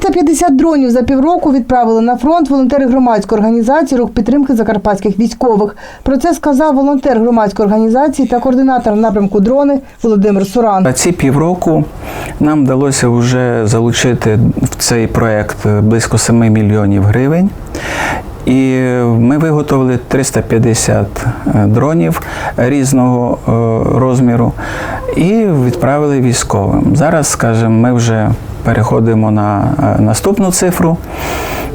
350 дронів за півроку відправили на фронт волонтери громадської організації рух підтримки закарпатських військових. Про це сказав волонтер громадської організації та координатор напрямку дрони Володимир Суран. Ці півроку нам вдалося вже залучити в цей проект близько 7 мільйонів гривень. І ми виготовили 350 дронів різного е, розміру і відправили військовим. Зараз, скажімо, ми вже переходимо на е, наступну цифру.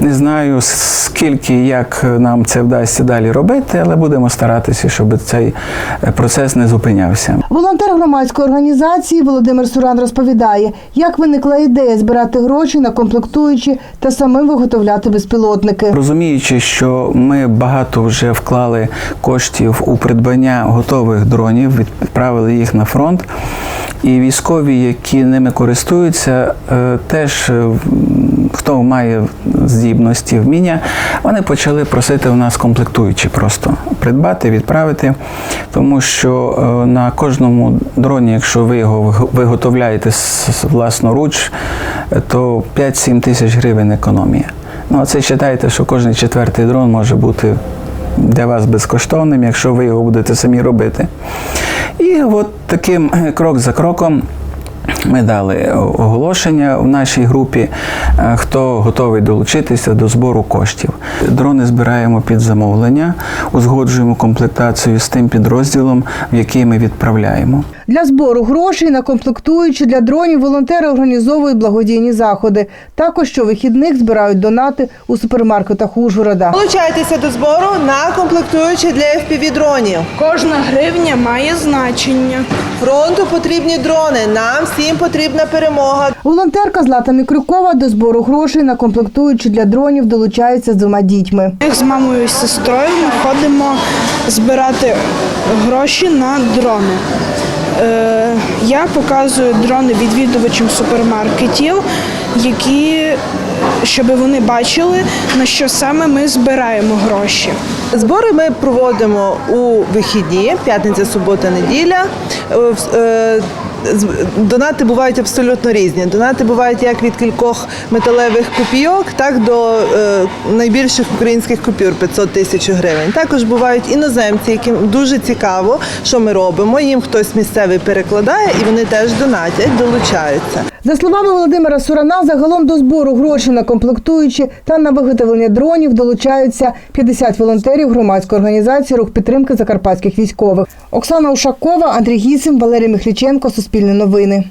Не знаю, скільки як нам це вдасться далі робити, але будемо старатися, щоб цей е, процес не зупинявся. Волонтер громадської організації Володимир Суран розповідає, як виникла ідея збирати гроші на комплектуючі та самим виготовляти безпілотники. Розуміючи, що ми багато вже вклали коштів у придбання готових дронів, відправили їх на фронт. І військові, які ними користуються, е, теж е, хто має здібності, вміння, вони почали просити у нас комплектуючі просто придбати, відправити. Тому що е, на кожному дроні, якщо ви його виготовляєте власноруч, то 5-7 тисяч гривень економія. Ну, це вважайте, що кожен четвертий дрон може бути для вас безкоштовним, якщо ви його будете самі робити. І от таким е, крок за кроком. Ми дали оголошення в нашій групі, е, хто готовий долучитися до збору коштів. Дрони збираємо під замовлення, узгоджуємо комплектацію з тим підрозділом, в який ми відправляємо. Для збору грошей на комплектуючі для дронів волонтери організовують благодійні заходи. Також щовихідних збирають донати у супермаркетах Ужгорода. Долучайтеся до збору на комплектуючі для FPV-дронів. Кожна гривня має значення. Фронту потрібні дрони. Нам всім потрібна перемога. Волонтерка Злата Мікрюкова до збору грошей на комплектуючі для дронів долучається з двома дітьми. Ми з мамою і сестрою ми ходимо збирати гроші на дрони. Е, я показую дрони відвідувачам супермаркетів, які щоб вони бачили, на що саме ми збираємо гроші. Збори ми проводимо у вихідні, п'ятниця, субота, неділя. Донати бувають абсолютно різні. Донати бувають як від кількох металевих копійок, так до е, найбільших українських купюр 500 тисяч гривень. Також бувають іноземці, яким дуже цікаво, що ми робимо. Їм хтось місцевий перекладає, і вони теж донатять, долучаються. За словами Володимира Сурана, загалом до збору грошей на комплектуючі та на виготовлення дронів долучаються 50 волонтерів громадської організації рух підтримки закарпатських військових. Оксана Ушакова, Андрій Гісим, Валерій Михліченко, Суспільне новини.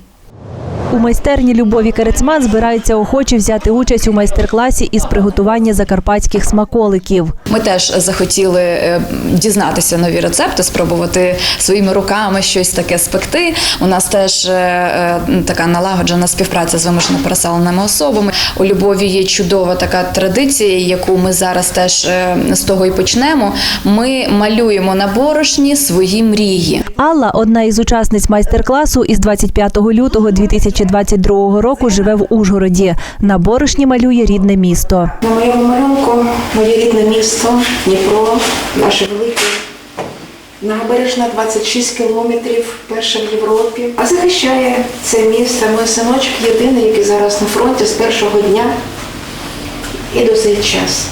У майстерні Любові Керецман збираються охочі взяти участь у майстер-класі із приготування закарпатських смаколиків. Ми теж захотіли е, дізнатися нові рецепти, спробувати своїми руками щось таке спекти. У нас теж е, е, така налагоджена співпраця з вимушено переселеними особами. У Любові є чудова така традиція, яку ми зараз теж з того і почнемо. Ми малюємо на борошні свої мрії. Алла, одна із учасниць майстер-класу, із 25 лютого 2022 року живе в Ужгороді. На борошні малює рідне місто. На моєму малюнку моє рідне місто, Дніпро, наше велике. Набережна 26 кілометрів, перша в Європі. А захищає це місто мій синочок єдиний, який зараз на фронті з першого дня і до цей час.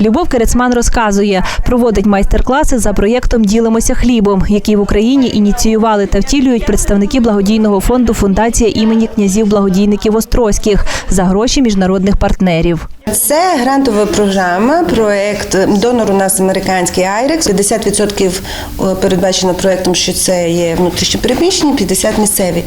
Любов Керецман розказує, проводить майстер-класи за проєктом Ділимося хлібом, який в Україні ініціювали та втілюють представники благодійного фонду Фундація імені князів благодійників Острозьких за гроші міжнародних партнерів. Це грантова програма, проект донор у нас американський IREX. 50% передбачено проектом, що це є внутрішньо переміщені, 50% місцеві.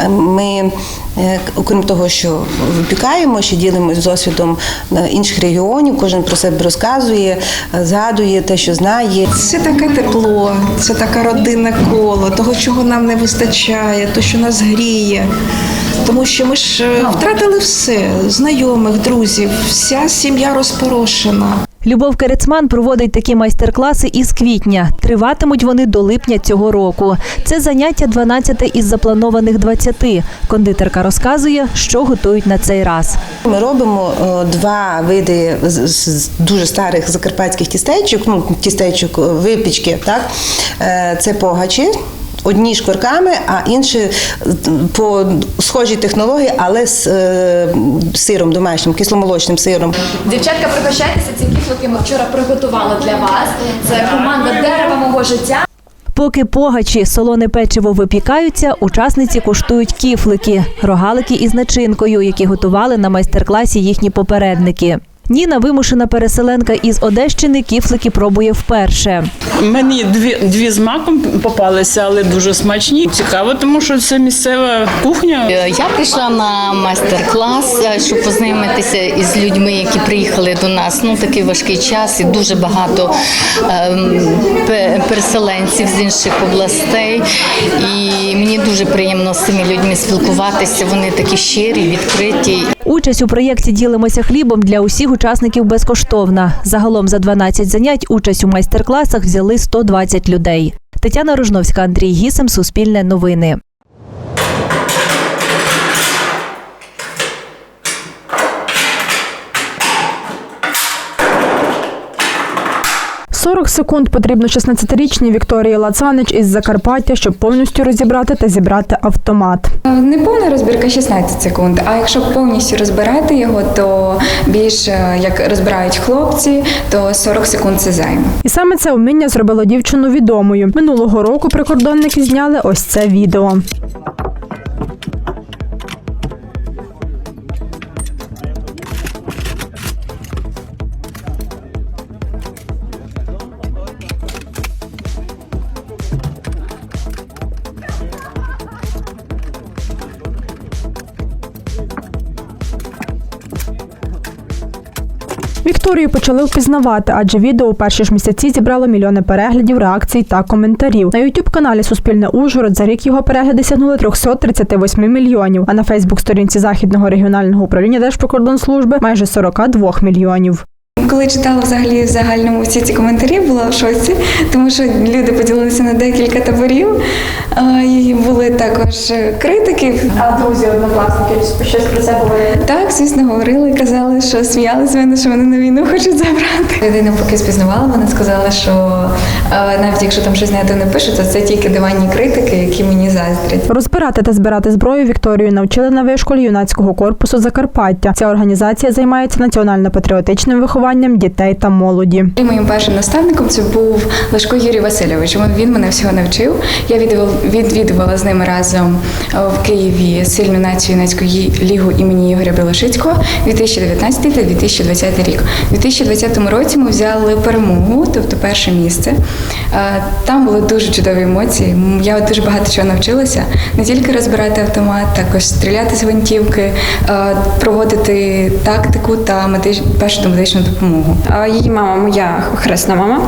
Е, Ми, е, окрім того, що випікаємо, ще ділимося з досвідом е, інших регіонів. Кожен про себе розказує, е, згадує те, що знає. Це таке тепло, це таке родинне коло, того, чого нам не вистачає, то, що нас гріє. Тому що ми ж е, втратили все знайомих, друзів, вся сім'я розпорошена. Любов Керецман проводить такі майстер-класи із квітня. Триватимуть вони до липня цього року. Це заняття 12 із запланованих 20. Кондитерка розказує, що готують на цей раз. Ми робимо е, два види з- дуже старих закарпатських тістечок, ну тістечок е, випічки. Так? Це погачі. Одні шкварками, а інші е, по схожій технології, але з е, сиром домашнім, кисломолочним сиром. Дівчатка, пригощайтеся, ці кіфлики ми вчора приготували для вас. Це команда дерева мого життя. Поки погачі, солоне печиво випікаються, учасниці куштують кіфлики, рогалики із начинкою, які готували на майстер-класі їхні попередники. Ніна, вимушена переселенка із Одещини, кіфлики пробує вперше. Мені дві, дві з маком попалися, але дуже смачні. Цікаво, тому що це місцева кухня. Е, Я прийшла на майстер-клас, е, щоб познайомитися із людьми, які приїхали до нас. Ну такий важкий час, і дуже багато пе- переселенців з інших областей. І мені дуже приємно з цими людьми спілкуватися. Вони такі щирі, відкриті. Участь у проєкті Ділимося хлібом для усіх учасників безкоштовна. Загалом за 12 занять участь у майстер-класах взяли 120 людей. Тетяна Рожновська, Андрій Гісем, Суспільне новини. – 40 секунд потрібно 16-річній Вікторії Лацанич із Закарпаття, щоб повністю розібрати та зібрати автомат. Не повна розбірка 16 секунд. А якщо повністю розбирати його, то більш е, як розбирають хлопці, то 40 секунд це займе. І саме це вміння зробило дівчину відомою. Минулого року прикордонники зняли ось це відео. Вікторію почали впізнавати, адже відео у перші ж місяці зібрало мільйони переглядів, реакцій та коментарів. На youtube каналі Суспільне Ужгород за рік його перегляди сягнули 338 мільйонів, а на Фейсбук-сторінці Західного регіонального управління Держприкордонслужби майже 42 мільйонів. Коли читала взагалі в загальному всі ці коментарі, була в шоці, тому що люди поділилися на декілька таборів. І були також критики. А друзі, однокласники, щось про це говорили? Так, звісно, говорили, казали, що сміялися мене, що вони на війну хочуть забрати. Людина поки спізнавала, вона сказала, що навіть якщо там щось негативне пишуть, то це тільки диванні критики, які мені заздрять. Розбирати та збирати зброю Вікторію навчили на вишколі юнацького корпусу Закарпаття. Ця організація займається національно-патріотичним вихованням дітей та молоді. І Моїм першим наставником це був Лешко Юрій Васильович. Він- мене всього навчив. Я відвідувала, з ними разом е, в Києві сильну націю юнацьку лігу імені Ігоря Білошицького 2019 та 2020 рік. У 2020 році ми взяли перемогу, тобто перше місце. Е, Там були дуже чудові емоції. Я дуже багато чого навчилася. Не тільки розбирати автомат, також стріляти з гвинтівки, е, проводити тактику та першу медичну допомогу. А Її мама моя хресна мама.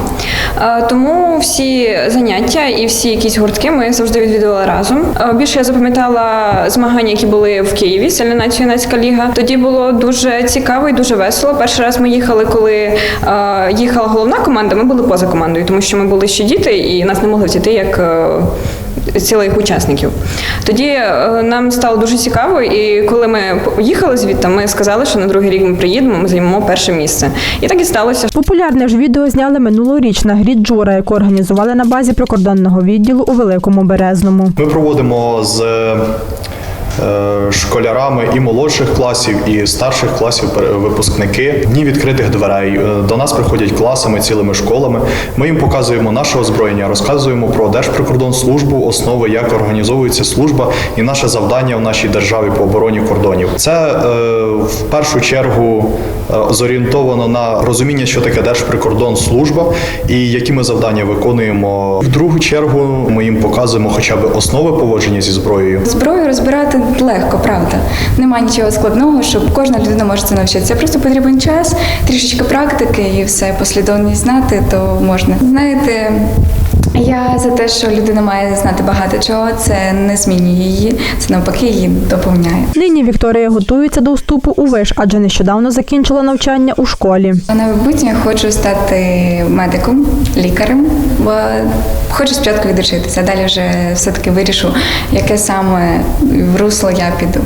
Тому всі заняття і всі якісь гуртки ми завжди відвідували разом. Більше я запам'ятала змагання, які були в Києві, Сильна юнацька ліга. Тоді було дуже цікаво і дуже весело. Перший раз ми їхали, коли їхала головна команда. Ми були поза командою, тому що ми були ще діти, і нас не могли взяти як. Цілих учасників. Тоді е, нам стало дуже цікаво, і коли ми їхали звідти, ми сказали, що на другий рік ми приїдемо, ми займемо перше місце. І так і сталося. Популярне ж відео зняли минулоріч на грі Джора, яку організували на базі прикордонного відділу у Великому Березному. Ми проводимо з школярами і молодших класів, і старших класів випускники дні відкритих дверей. Е, До нас приходять класами, цілими школами. Ми їм показуємо наше озброєння, розказуємо про Держприкордонслужбу, основи, як організовується служба і наше завдання в нашій державі по обороні кордонів. Це е, в першу чергу е, зорієнтовано на розуміння, що таке Держприкордонслужба і які ми завдання виконуємо. В другу чергу ми їм показуємо хоча б основи поводження зі зброєю. Зброю розбирати легко, правда. Нема нічого складного, щоб кожна людина може це навчитися. Просто потрібен час, трішечки практики і все, послідовність знати, то можна. Знаєте, я за те, що людина має знати багато чого, це не змінює її, це навпаки її доповняє. Нині Вікторія готується до вступу у виш, адже нещодавно закінчила навчання у школі. На майбутнє хочу стати медиком, лікарем, бо хочу спочатку відучитися, далі вже все-таки вирішу, яке саме в русло я піду.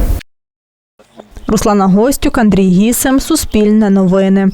Руслана Гостюк, Андрій Гісем, Суспільне новини.